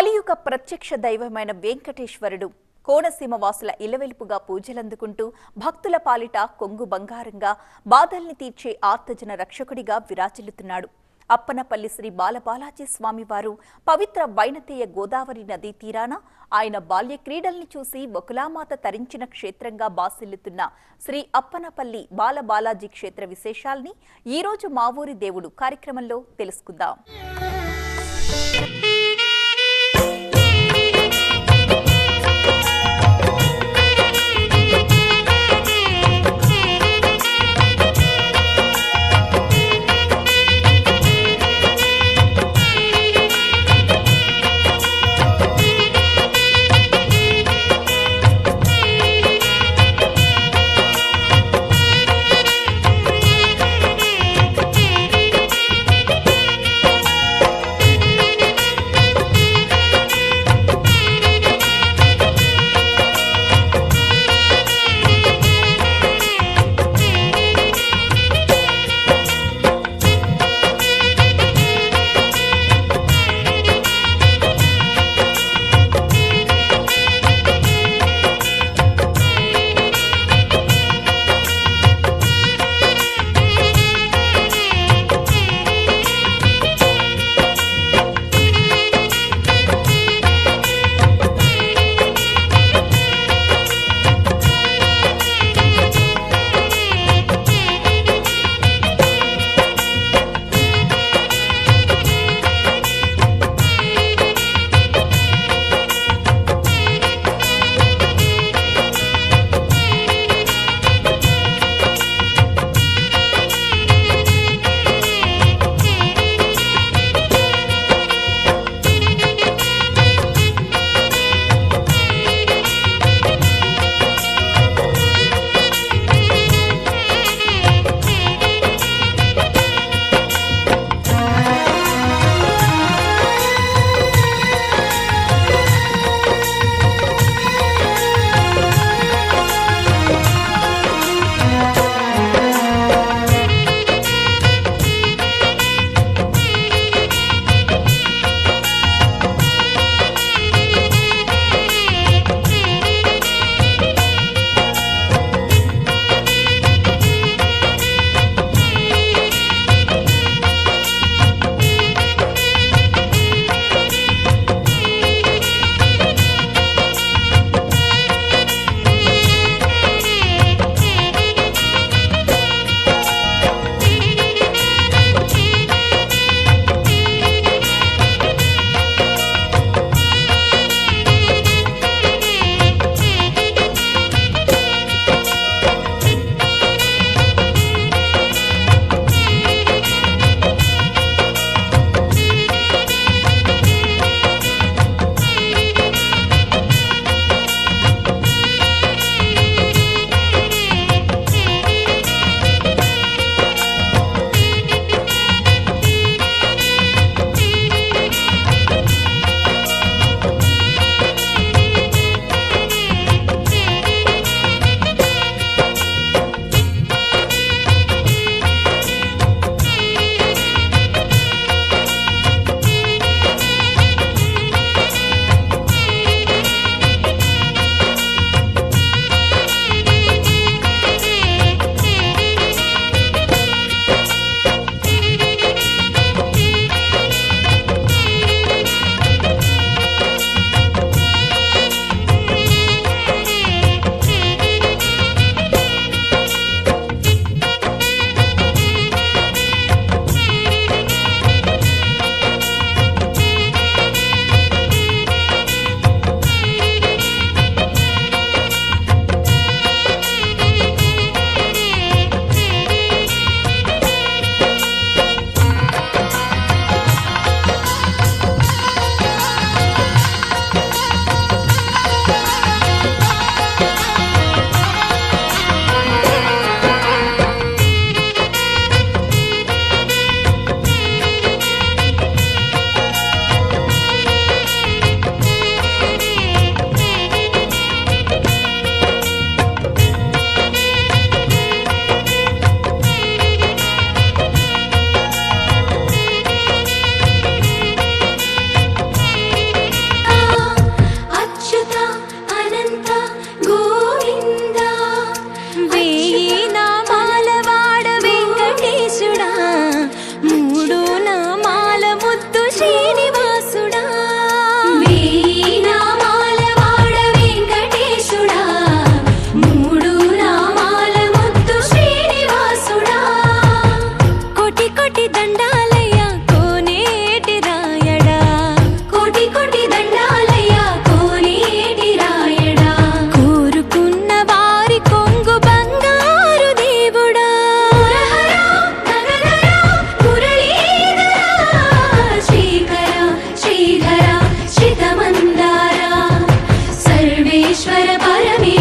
కలియుగ ప్రత్యక్ష దైవమైన వెంకటేశ్వరుడు కోనసీమ వాసుల ఇలవెలుపుగా పూజలందుకుంటూ భక్తుల పాలిట కొంగు బంగారంగా బాధల్ని తీర్చే ఆర్తజన రక్షకుడిగా విరాజిల్లుతున్నాడు. అప్పనపల్లి శ్రీ బాలబాలాజీ స్వామివారు పవిత్ర వైనతేయ గోదావరి నదీ తీరాన ఆయన బాల్య క్రీడల్ని చూసి వకులామాత తరించిన క్షేత్రంగా బాసిల్లుతున్న శ్రీ అప్పనపల్లి బాలబాలాజీ క్షేత్ర విశేషాల్ని ఈరోజు మావూరి దేవుడు కార్యక్రమంలో తెలుసుకుందాం.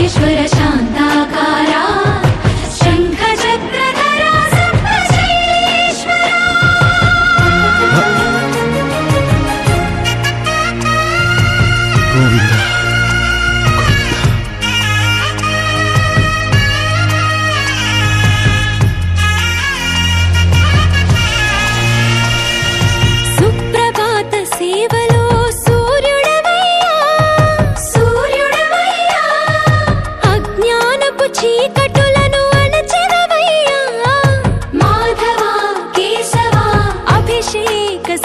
ईश्वर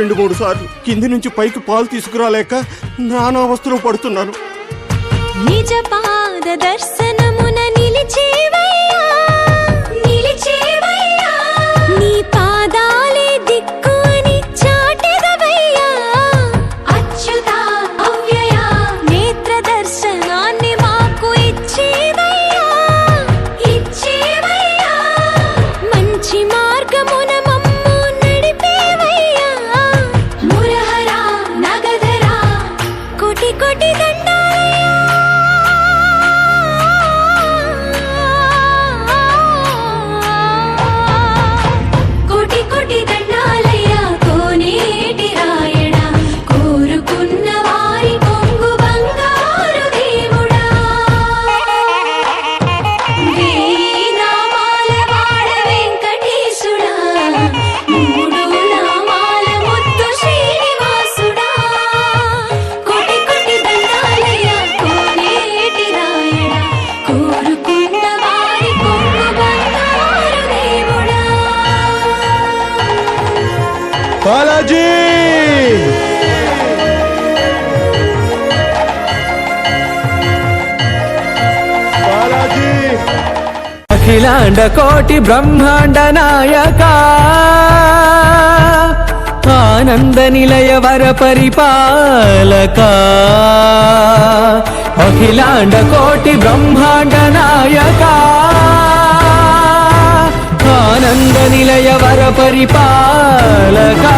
రెండు మూడు సార్లు కింది నుంచి పైకి పాలు తీసుకురాలేక నానావస్థలు పడుతున్నాను. నిజ పాద దర్శనమున నిలిచేవ? బాలాజీ! అఖిలాండ కోటి బ్రహ్మాండ నాయక ఆనంద నిలయ వర పరిపాలక. అఖిలాండ కోటి బ్రహ్మాండ నాయకా நிலைய வர பரிபாலகா.